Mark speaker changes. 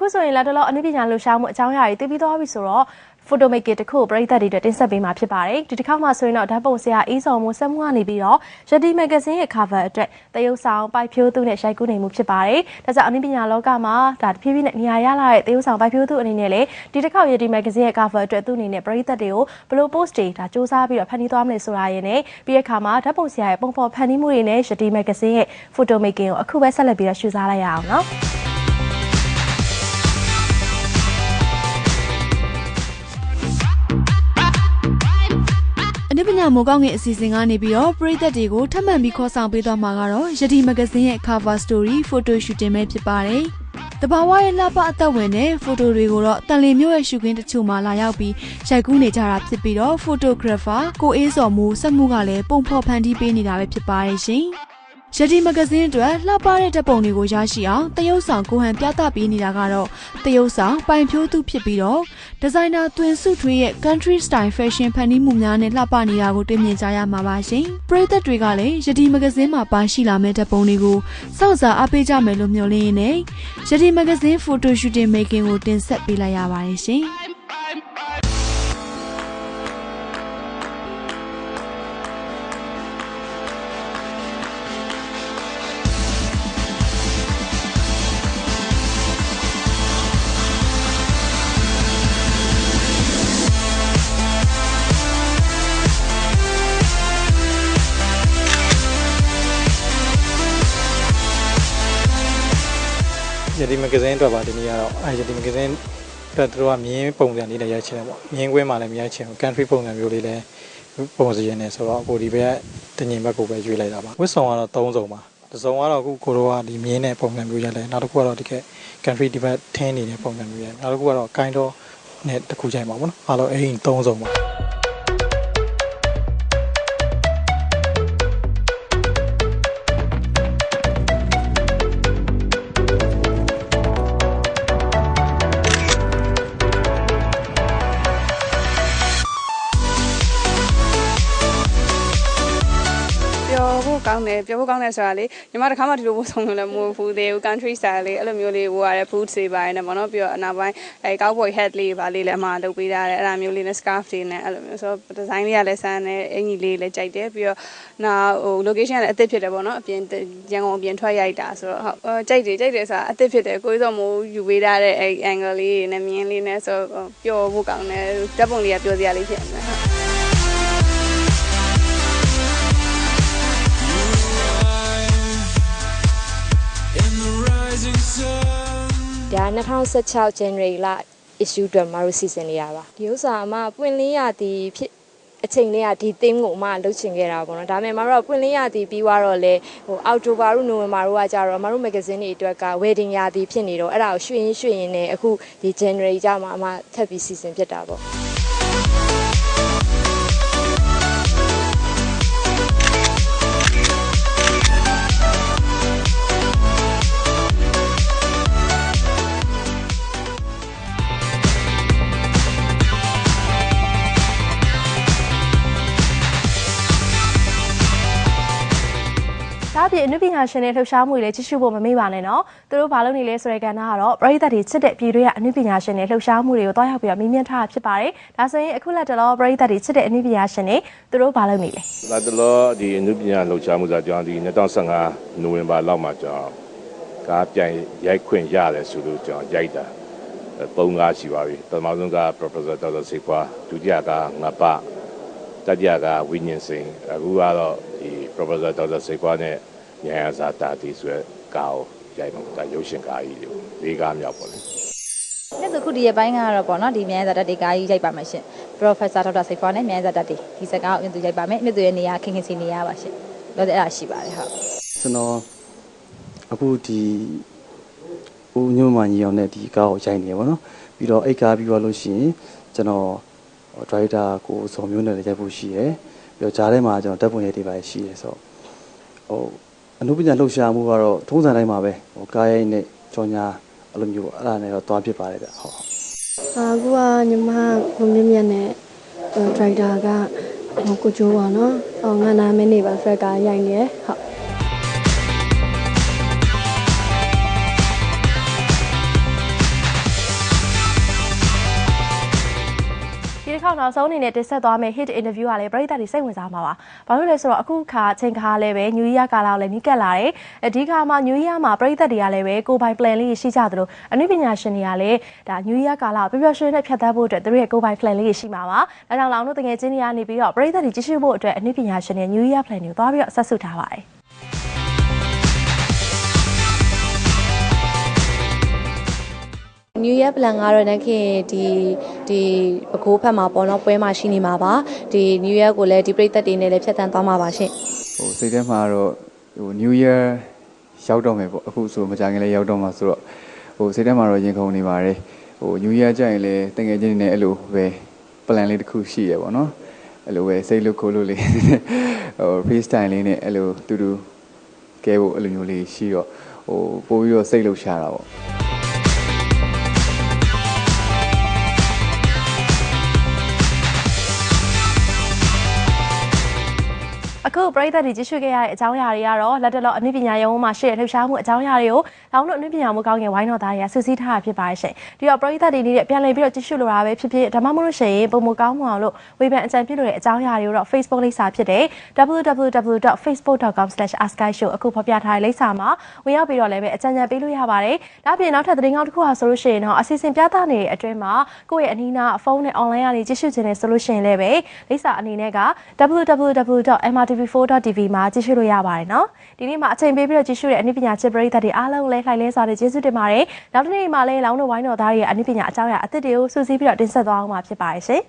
Speaker 1: အခုဆိုရင်လက်တလောအနုပညာလှူရှားမှုအကြောင်းအရာတွေသိပြီးသွားပြီဆိုတော့ photo making တခုကိုပြည်သက်တွေအတွက်တင်ဆက်ပေးမှာဖြစ်ပါတယ်ဒီတစ်ခါမှဆိုရင်တော့ဓာတ်ပုံဆရာအေးစော်မှုဆက်မှုကနေပြီးတော့ရတီမဂ္ဂဇင်းရဲ့ cover အတွက်တရုပ်ဆောင်ပိုက်ဖြိုးသူနဲ့ရိုက်ကူးနေမှုဖြစ်ပါတယ်ဒါကြောင့်အနုပညာလောကမှာဒါတဖြည်းဖြည်းနဲ့နေရာရလာတဲ့တရုပ်ဆောင်ပိုက်ဖြိုးသူအနေနဲ့လေဒီတစ်ခါရတီမဂ္ဂဇင်းရဲ့ cover အတွက်သူ့အနေနဲ့ပြည်သက်တွေကိုဘယ်လို post တွေဒါစူးစမ်းပြီးတော့ဖန်တီးသွားမလဲဆိုတာရင်းနဲ့ပြီးရခါမှာဓာတ်ပုံဆရာရဲ့ပုံဖော်ဖန်တီးမှုတွေနဲ့ရတီမဂ္ဂဇင်းရဲ့ photo making ကိုအခုပဲဆက်လက်ပြီးတော့ရှုစားလိုက်ရအောင်နော်
Speaker 2: ပညာမိုးကောင်းငယ်အစီအစဉ်ကနေပြီးတော့ပရိသတ်တွေကိုထပ်မံပြီးခေါ်ဆောင်ပေးသွားမှာကတော့ယတိမဂဇင်းရဲ့ cover story photo shooting ပဲဖြစ်ပါတယ်။တဘာဝရဲ့လှပအသက်ဝင်တဲ့ဖိုတိုတွေကိုတော့တန်လီမျိုးရဲ့ရှုခင်းတချို့မှာလာရောက်ပြီးရိုက်ကူးနေကြတာဖြစ်ပြီးတော့ photographer ကိုအေးစော်မူစက်မှုကလည်းပုံဖော်ဖန်တီးပေးနေတာပဲဖြစ်ပါတယ်ရှင်။ ယတိမဂဇင်းအတွက်လှပတဲ့ဓာတ်ပုံတွေကိုရရှိအောင်တရုပ်ဆောင်ကိုဟန်ပြသပေးနေတာကတော့တရုပ်ဆောင်ပိုင်ဖြိုးသူဖြစ်ပြီးတော့ဒီဇိုင်နာတွင်စုထွေးရဲ့ country style fashion ဖန်တီးမှုများနဲ့လှပနေတာကိုတွေ့မြင်ကြရမှာပါရှင်။ပရိသတ်တွေကလည်းယတိမဂဇင်းမှာပါရှိလာမယ့်ဓာတ်ပုံတွေကိုစောင့်စားအားပေးကြမယ်လို့မျှော်လင့်ရင်းနဲ့ယတိမဂဇင်း photo shooting making ကိုတင်ဆက်ပေးလိုက်ရပါတယ်ရှင်။
Speaker 3: ယတိမဂဇင်းအတွက်ပါဒီနေ့ကတော့အဲယတိမဂဇင်းအတွက်သူတို့ကမြင်းပုံစံလေးနဲ့ရိုက်ချင်တယ်ပေါ့မြင်းကွင်းမှာလည်းမရိုက်ချင်ဘူး country ပုံစံမျိုးလေးလည်းပုံစံရင်းနေဆိုတော့အခုဒီဘက်တညင်ဘက်ကိုပဲရွေးလိုက်တာပါဝစ်ဆောင်ကတော့၃စုံပါတစ်စုံကတော့အခုကိုတို့ကဒီမြင်းနဲ့ပုံစံမျိုးရိုက်လိုက်နောက်တစ်ခုကတော့ဒီက country ဒီဘက်ထင်းနေတဲ့ပုံစံမျိုးရိုက်နောက်တစ်ခုကတော့ kind of နဲ့တစ်ခုချိန်ပါဘောနော်အားလုံးအဲ့ဒီ၃စုံပါ
Speaker 4: ပျော် ကောင်းတယ်ပျော်ဖို့ကောင်းတယ်ဆိုတာလေညီမတစ်ခါမှဒီလိုပို့ဆောင်လို့လည်းမဟုတ်ဘူးသေးဘူး country style လေးအဲ့လိုမျိုးလေးဝယ်ရတဲ့ food တွေပိုင်းနဲ့ပေါ့နော်ပြီးတော့အနောက်ပိုင်းအဲ cowboy hat လေးပါလေးလည်းအမှလုပ်ပေးထားတယ်အဲ့ဒါမျိုးလေးနဲ့ scarf တွေနဲ့အဲ့လိုမျိုးဆိုတော့ design လေးကလည်းစမ်းတယ်အင်ကြီးလေးလည်းကြိုက်တယ်ပြီးတော့နောက်ဟို location ကလည်းအသစ်ဖြစ်တယ်ပေါ့နော်အပြင်ရန်ကုန်အပြင်ထွက်ရိုက်တာဆိုတော့ဟုတ်ကြိုက်တယ်ကြိုက်တယ်ဆိုတာအသစ်ဖြစ်တယ်ကိုယ်စောမိုးယူပေးထားတဲ့အဲ angle လေးနဲ့မြင်းလေးနဲ့ဆိုပျော်ဖို့ကောင်းတယ်ဓာတ်ပုံလေးကပျော်စရာလေးဖြစ်နေတယ်
Speaker 5: 2016 January လ issue အတွက်မတို့စီစဉ်နေရပါဒီဥစ္စာအမပွင့်လင်းရသည်ဖြစ်အချိန်လေးကဒီ theme ကိုအမလှုပ်ချင်ခဲ့တာပေါ့နော်ဒါပေမဲ့မတို့ကပွင့်လင်းရသည်ပြီးသွားတော့လေဟိုအောက်တိုဘာတို့နိုဝင်ဘာတို့ကကြတော့မတို့ magazine တွေအတွက်က wedding ရာသီဖြစ်နေတော့အဲ့ဒါကိုရွှေ့ရင်းရွှေ့ရင်းနဲ့အခုဒီ January ကြမှာအမထပ်ပြီးစီစဉ်ဖြစ်တာပေါ့
Speaker 1: ပြင်အနုပညာရှင်တွေလှူရှားမှုတွေလည်းကြည့်ရှုဖို့မမေ့ပါနဲ့နော်သူတို့ဘာလုပ်နေလဲဆိုတဲ့ကဏ္ဍကတော့ပရိသတ်တွေချစ်တဲ့ပြည်တွေကအနုပညာရှင်တွေလှူရှားမှုတွေကိုတွားရောက်ပြီးတော့မြင်မြင်ထားတာဖြစ်ပါတယ်ဒါဆိုရင်အခုလက်တလောပရိသတ်တွေချစ်တဲ့အနုပညာရှင်တွေသူတို့ဘာလုပ်နေလဲ
Speaker 6: လာတလောဒီအနုပညာလှုပ်ရှားမှုဆိုကျွန်တော်ဒီ2015နိုဝင်ဘာလောက်မှာကျွန်တော်ကားပြန်ရိုက်ခွင့်ရတယ်ဆိုလို့ကျွန်တော်ရိုက်တာပုံကားရှိပါပြီပထမဆုံးက Professor Dr. Sekwa ဒုတိယကငါပတတိယကဝိညာဉ်စိန်အခုကတော့ဒီ Professor Dr. Sekwa နဲ့ ဉာဏ်ရစာတာတီဆိုတဲ့ကားကိုရိုက်မှာဒါရုပ်ရှင်ကားကြီးလေးလေးကားမြောက်ပေါ့လေ။
Speaker 7: အဲ့ဒါခုဒီရဲ့ပိုင်းကတော့ပေါ့နော်ဒီမြန်ဇာတ်တေကားကြီးရိုက်ပါမယ်ရှင်။ Professor Dr. စိတ်ဖွားနဲ့မြန်ဇာတ်တေဒီစကားကိုအမြင့်သူရိုက်ပါမယ်။အမြင့်သူရဲ့နေရာခင်ခင်စီနေရပါရှင်။တော့အဲ့ဒါရှိပါတယ်ဟုတ်
Speaker 8: ကျွန်တော်အခုဒီဦးညွန့်မညီအောင်နဲ့ဒီကားကိုရိုက်နေရပါတော့ပြီးတော့အိတ်ကားပြီးသွားလို့ရှိရင်ကျွန်တော်ဒရိုက်တာကိုစော်မျိုးနဲ့လည်းရိုက်ဖို့ရှိရယ်ပြီးတော့ဂျားထဲမှာကျွန်တော်ဓာတ်ပုံရိုက်တွေပါရှိရယ်ဆိုတော့ဟို အနုပညာလှုပ်ရှားမှုကတော့ထုံးစံတိုင်းပါပဲဟိုကားရိုက်နဲ့ကြော်ညာအဲ့လိုမျိုးပေါ့အဲ့ဒါနဲ့တော့တွားဖြစ်ပါတယ်ဗျဟုတ်ဟုတ်
Speaker 9: အခုကညီမကိုမြင့်မြတ်နဲ့ဒရိုက်တာကဟိုကိုကျိုးပါနော်။အော်ငါနာမည်နေပါဖက်ကရိုက်နေရဟုတ်
Speaker 1: တစ်ခေါက်နောက်ဆုံးအနေနဲ့တင်ဆက်သွားမယ့် hit interview ကလည်းပရိသတ်တွေစိတ်ဝင်စားမှာပါ။ဘာလို့လဲဆိုတော့အခုခါအချိန်ခါလည်းပဲ New Year ကာလကိုလည်းနီးကပ်လာတယ်။အဒီခါမှာ New Year မှာပရိသတ်တွေကလည်းပဲကိုယ်ပိုင် plan လေးရှိကြသလိုအနုပညာရှင်တွေကလည်းဒါ New Year ကာလကိုပျော်ပျော်ရွှင်ရွှင်နဲ့ဖြတ်သန်းဖို့အတွက်သူတို့ရဲ့ကိုယ်ပိုင် plan လေးရှိမှာပါ။ဒါကြောင့်လောင်တို့တကယ်ချင်းတွေကနေပြီးတော့ပရိသတ်တွေကြည့်ရှုဖို့အတွက်အနုပညာရှင်တွေ New Year plan တွေကိုသွားပြီးတော့ဆက်စုထားပါတယ်။
Speaker 10: New Year plan ကတော့နက်ခင်ဒီဒီပကိုးဖက်မှာပေါ့နော်ပွဲမှာရှိနေမှာပါဒီ New Year ကိုလည်းဒီပြိသက်တွေနဲ့လည်းဖြတ်သန်းသွားမှာပါရှင်
Speaker 8: ဟိုစိတ်ထဲမှာတော့ဟို New Year ရောက်တော့မယ်ပေါ့အခုဆိုမကြခင်လည်းရောက်တော့မှာဆိုတော့ဟိုစိတ်ထဲမှာတော့ရင်ခုန်နေပါတယ်ဟို New Year ကြရင်လည်းတကယ်ချင်းနေအဲ့လိုပဲ plan လေးတစ်ခုရှိရပေါ့နော်အဲ့လိုပဲစိတ်လို့ခိုးလို့လေးဟို freestyle လေးနဲ့အဲ့လိုတူတူကဲဖို့အဲ့လိုမျိုးလေးရှိတော့ဟိုပို့ပြီးတော့စိတ်လှုပ်ရှားတာပေါ့
Speaker 1: အခုပရိသတ်တွေကြည့်ရှုခဲ့ရတဲ့အကြောင်းအရာတွေကတော့လက်တလောအနုပညာရုံးမှာရှိတဲ့လှုပ်ရှားမှုအကြောင်းအရာတွေကို လောင်တို့အနုပညာမှုကောင်းကင်ဝိုင်းတော်သားတွေကစူးစီးထားတာဖြစ်ပါတယ်ရှင်။ဒီတော့ပရိသတ်တွေနေတဲ့ပြန်လည်ပြီးတော့ကြည့်ရှုလိုတာပဲဖြစ်ဖြစ်ဒါမှမဟုတ်လို့ရှိရင်ပုံမကောင်းမှုအောင်လို့ဝေဖန်အကြံပြုလိုတဲ့အကြောင်းအရာတွေကိုတော့ Facebook လိပ်စာဖြစ်တဲ့ www.facebook.com/askai show အခုဖော်ပြထားတဲ့လိပ်စာမှာဝင်ရောက်ပြီးတော့လည်းပဲအကြံဉာဏ်ပေးလို့ရပါတယ်။ဒါ့အပြင်နောက်ထပ်သတင်းကောင်းတစ်ခုဟာဆိုလို့ရှိရင်တော့အစီအစဉ်ပြသနေတဲ့အတွင်းမှာကိုယ့်ရဲ့အနီးနားဖုန်းနဲ့ online ကနေကြည့်ရှုခြင်းနဲ့ဆိုလို့ရှိရင်လည်းပဲလိပ်စာအနေနဲ့က www.mrtv4.tv မှာကြည့်ရှုလို့ရပါတယ်နော်ဒီနေ့မှာအချိန်ပေးပြီးတော့ကြည့်ရှုတဲ့အနုပညာချစ်ပရိသတ်တွေအားလုံးလည်းလှိုက်လဲစွာနဲ့ကျေးဇူးတင်ပါတယ်နောက်တစ်နေ့မှာလည်းလောင်းတို့ဝိုင်းတော်သားတွေရဲ့အနုပညာအကြောင်းအရာအသစ်တွေကိုစူးစီးပြီးတော့တင်ဆက်သွားအောင်မှာဖြစ်ပါတယ်ရှင်